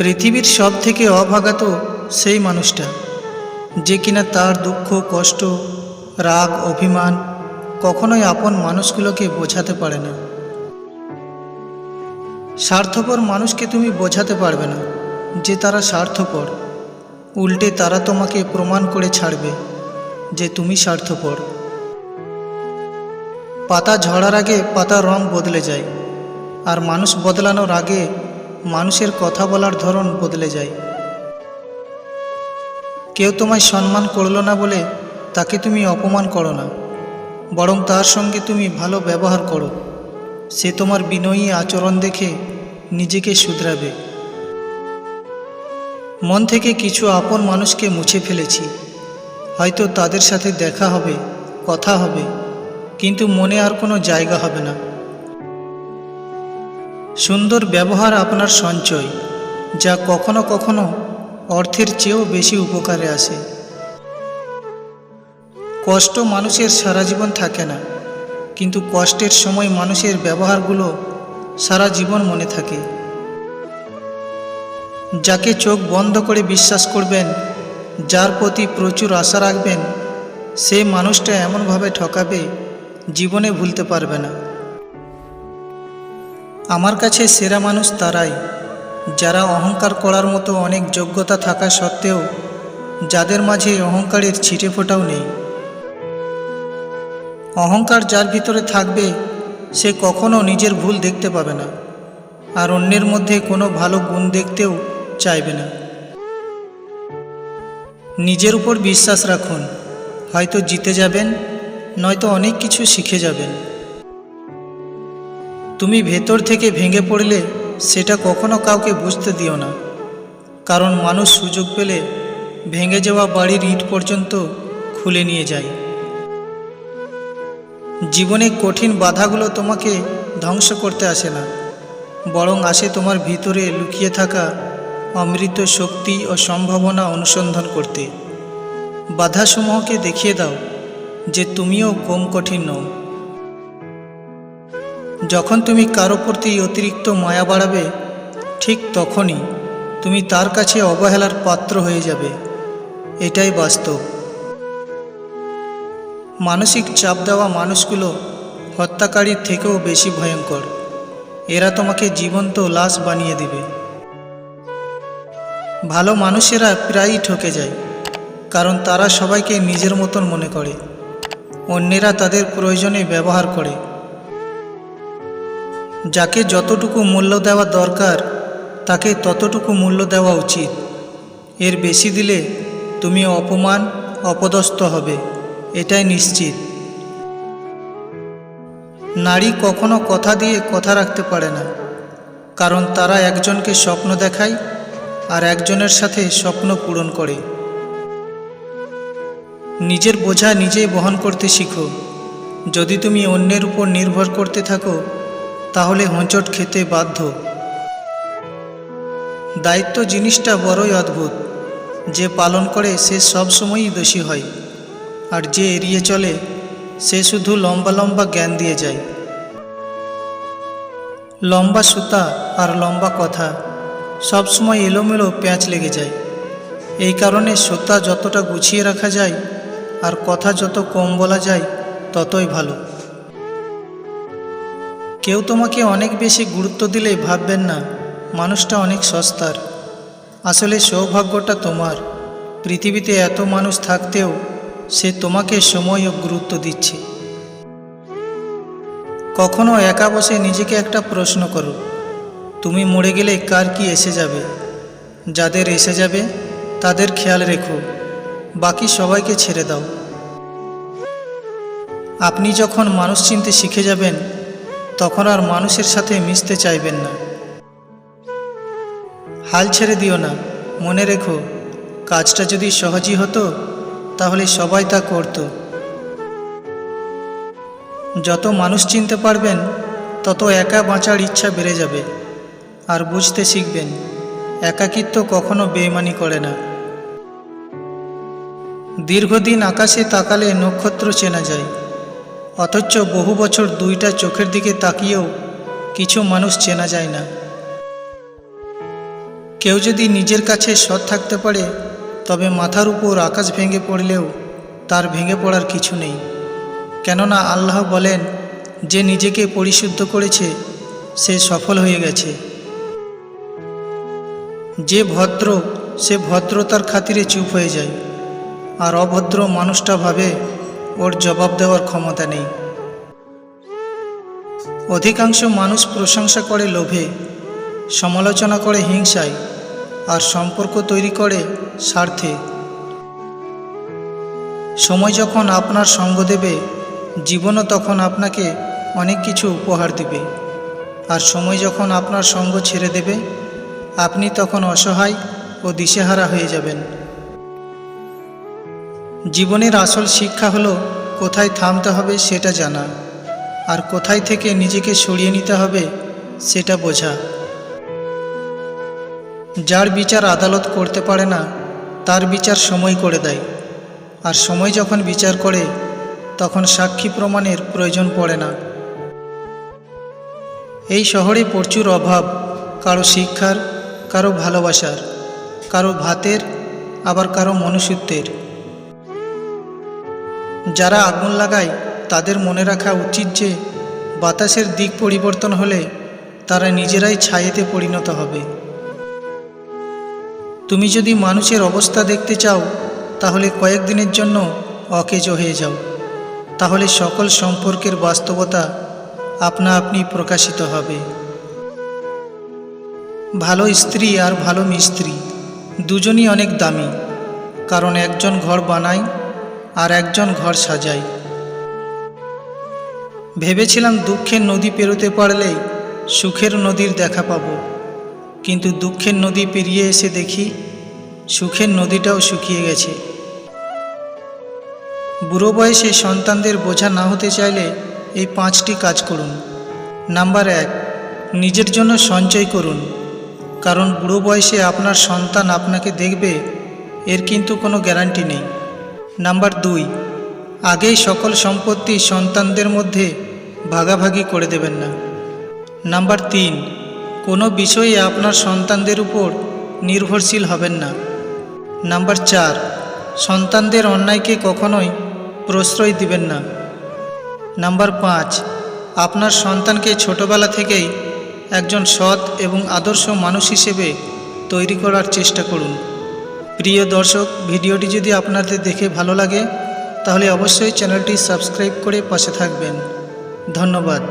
পৃথিবীর সব থেকে অভাগা তো সেই মানুষটা, যে কিনা তার দুঃখ, কষ্ট, রাগ, অভিমান কখনোই আপন মানুষগুলোকে বোঝাতে পারে না। স্বার্থপর মানুষকে তুমি বোঝাতে পারবে না যে তারা স্বার্থপর। উল্টে তারা তোমাকে প্রমাণ করে ছাড়বে যে তুমি স্বার্থপর। পাতা ঝরার আগে পাতার রং বদলে যায়, আর মানুষ বদলানোর আগে মানুষের কথা বলার ধরন বদলে যায়। কেউ তোমায় সম্মান করল না বলে তাকে তুমি অপমান করো না। বরং তার সঙ্গে তুমি ভালো ব্যবহার করো। সে তোমার বিনয়ী আচরণ দেখে নিজেকে শুধরাবে। মন থেকে কিছু আপন মানুষকে মুছে ফেলেছি। হয়তো তাদের সাথে দেখা হবে, কথা হবে, কিন্তু মনে আর কোনো জায়গা হবে না। সুন্দর ব্যবহার আপনার সঞ্চয়, যা কখনো কখনো অর্থের চেয়েও বেশি উপকারে আসে। কষ্ট মানুষের সারা জীবন থাকে না, কিন্তু কষ্টের সময় মানুষের ব্যবহারগুলো সারা জীবন মনে থাকে। যাকে চোখ বন্ধ করে বিশ্বাস করবেন, যার প্রতি প্রচুর আশা রাখবেন, সে মানুষটা এমনভাবে ঠকাবে, জীবনে ভুলতে পারবে না। আমার কাছে সেরা মানুষ তারাই, যারা অহংকার করার মতো অনেক যোগ্যতা থাকা সত্ত্বেও যাদের মাঝে অহংকারের ছিটে ফোটাও নেই। অহংকার যার ভিতরে থাকবে, সে কখনো নিজের ভুল দেখতে পাবে না, আর অন্যের মধ্যে কোনো ভালো গুণ দেখতেও চাইবে না। নিজের উপর বিশ্বাস রাখুন, হয়তো জিতে যাবেন, নয়তো অনেক কিছু শিখে যাবেন। তুমি ভেতর থেকে ভেঙে পড়লে সেটা কখনো কাউকে বুঝতে দিও না। কারণ মানুষ সুযোগ পেলে ভেঙে যাওয়া বাড়ির ইট পর্যন্ত খুলে নিয়ে যায়। জীবনে কঠিন বাধাগুলো তোমাকে ধ্বংস করতে আসে না। বরং আসে তোমার ভিতরে লুকিয়ে থাকা অমৃত শক্তি ও সম্ভাবনা অনুসন্ধান করতে। বাধাসমূহকে দেখিয়ে দাও যে তুমিও কম কঠিন নও। যখন তুমি কারও প্রতি অতিরিক্ত মায়া বাড়াবে, ঠিক তখনই তুমি তার কাছে অবহেলার পাত্র হয়ে যাবে। এটাই বাস্তব। মানসিক চাপ দেওয়া মানুষগুলো হত্যাকারীর থেকেও বেশি ভয়ঙ্কর। এরা তোমাকে জীবন্ত লাশ বানিয়ে দিবে। ভালো মানুষেরা প্রায়ই ঠকে যায়, কারণ তারা সবাইকে নিজের মতন মনে করে। অন্যেরা তাদের প্রয়োজনে ব্যবহার করে। যাকে যতটুকু মূল্য দেওয়া দরকার, তাকে ততটুকু মূল্য দেওয়া উচিত। এর বেশি দিলে তুমি অপমান, অপদস্থ হবে, এটাই নিশ্চিত। নারী কখনো কথা দিয়ে কথা রাখতে পারে না, কারণ তারা একজনকে স্বপ্ন দেখায় আর একজনের সাথে স্বপ্ন পূরণ করে। নিজের বোঝা নিজেই বহন করতে শিখো। যদি তুমি অন্যের উপর নির্ভর করতে থাকো তাহলে হোঁচট খেতে বাধ্য। দায়িত্ব জিনিসটা বড়ই অদ্ভুত। যে পালন করে সে সবসময়ই দোষী হয়। আর যে এড়িয়ে চলে, সে শুধু লম্বা লম্বা জ্ঞান দিয়ে যায়। লম্বা সুতা আর লম্বা কথা সবসময় এলোমেলো প্যাঁচ লেগে যায়। এই কারণে সুতা যতটা গুছিয়ে রাখা যায়, আর কথা যত কম বলা যায়, ততই ভালো। কেউ তোমাকে অনেক বেশি গুরুত্ব দিলে ভাববেন না, মানুষটা অনেক সস্তার। আসলে সৌভাগ্যটা তোমার। পৃথিবীতে এত মানুষ থাকতেও সে তোমাকে সময় ও গুরুত্ব দিচ্ছে। কখনো একা বসে নিজেকে একটা প্রশ্ন করো, তুমি মরে গেলে কার কি এসে যাবে? যাদের এসে যাবে, তাদের খেয়াল রেখো, বাকি সবাইকে ছেড়ে দাও। আপনি যখন মানুষ চিনতে শিখে যাবেন তখন আর মানুষের সাথে মিশতে চাইবেন না। হাল ছেড়ে দিও না, মনে রেখো, কাজটা যদি সহজই হতো, তাহলে সবাই তা করত। যত মানুষ চিনতে পারবেন, তত একা বাঁচার ইচ্ছা বেড়ে যাবে, আর বুঝতে শিখবেন, একাকিত্ব কখনো বেইমানি করে না। দীর্ঘদিন আকাশে তাকালে নক্ষত্র চেনা যায় অথচ বহু বছর দুইটা চোখের দিকে তাকিয়েও কিছু মানুষ চেনা যায় না। কেউ যদি নিজের কাছে সৎ থাকতে পারে, তবে মাথার উপর আকাশ ভেঙে পড়লেও তার ভেঙে পড়ার কিছু নেই। কেননা আল্লাহ বলেন, যে নিজেকে পরিশুদ্ধ করেছে, সে সফল হয়ে গেছে। যে ভদ্র, সে ভদ্রতার খাতিরে চুপ হয়ে যায়, আর অভদ্র মানুষটা ভাবে ওর জবাব দেওয়ার ক্ষমতা নেই। অধিকাংশ মানুষ প্রশংসা করে লোভে, সমালোচনা করে হিংসায়, আর সম্পর্ক তৈরি করে স্বার্থে। সময় যখন আপনার সঙ্গ দেবে, জীবনও তখন আপনাকে অনেক কিছু উপহার দেবে। আর সময় যখন আপনার সঙ্গ ছেড়ে দেবে, আপনি তখন অসহায় ও দিশেহারা হয়ে যাবেন। জীবনের আসল শিক্ষা হলো কোথায় থামতে হবে সেটা জানা, আর কোথায় থেকে নিজেকে সরিয়ে নিতে হবে সেটা বোঝা। যার বিচার আদালত করতে পারে না, তার বিচার সময় করে দেয়, আর সময় যখন বিচার করে, তখন সাক্ষী প্রমাণের প্রয়োজন পড়ে না। এই শহরে প্রচুর অভাব, কারও শিক্ষার, কারও ভালোবাসার, কারও ভাতের, আবার কারও মনুষ্যত্বের। যারা আগুন লাগায়, তাদের মনে রাখা উচিত যে, বাতাসের দিক পরিবর্তন হলে তারা নিজেরাই ছায়েতে পরিণত হবে। তুমি যদি মানুষের অবস্থা দেখতে চাও, তাহলে কয়েকদিনের জন্য অকেজ হয়ে যাও। তাহলে সকল সম্পর্কের বাস্তবতা আপনা আপনি প্রকাশিত হবে। ভালো স্ত্রী আর ভালো মিস্ত্রি, দুজনই অনেক দামি। কারণ একজন ঘর বানায় আর একজন ঘর সাজায় ভেবেছিলাম দুঃখের নদী পেরোতে পারলেই সুখের নদীর দেখা পাব। কিন্তু দুঃখের নদী পেরিয়ে এসে দেখি সুখের নদীটাও শুকিয়ে গেছে। বুড়ো বয়সে সন্তানদের বোঝা না হতে চাইলে এই পাঁচটি কাজ করুন। নাম্বার এক, নিজের জন্য সঞ্চয় করুন। কারণ বুড়ো বয়সে আপনার সন্তান আপনাকে দেখবে, এর কিন্তু কোনো গ্যারান্টি নেই। নাম্বার দুই, আগেই সকল সম্পত্তি সন্তানদের মধ্যে ভাগাভাগি করে দেবেন না। নাম্বার তিন, কোনো বিষয়ে আপনার সন্তানদের উপর নির্ভরশীল হবেন না। নাম্বার চার, সন্তানদের অন্যায়কে কখনোই প্রশ্রয় দিবেন না। নাম্বার পাঁচ, আপনার সন্তানকে ছোটবেলা থেকেই একজন সৎ এবং আদর্শ মানুষ হিসেবে তৈরি করার চেষ্টা করুন। প্রিয় দর্শক, ভিডিওটি যদি আপনাদের দেখে ভালো লাগে, তাহলে অবশ্যই চ্যানেলটি সাবস্ক্রাইব করে পাশে থাকবেন। ধন্যবাদ।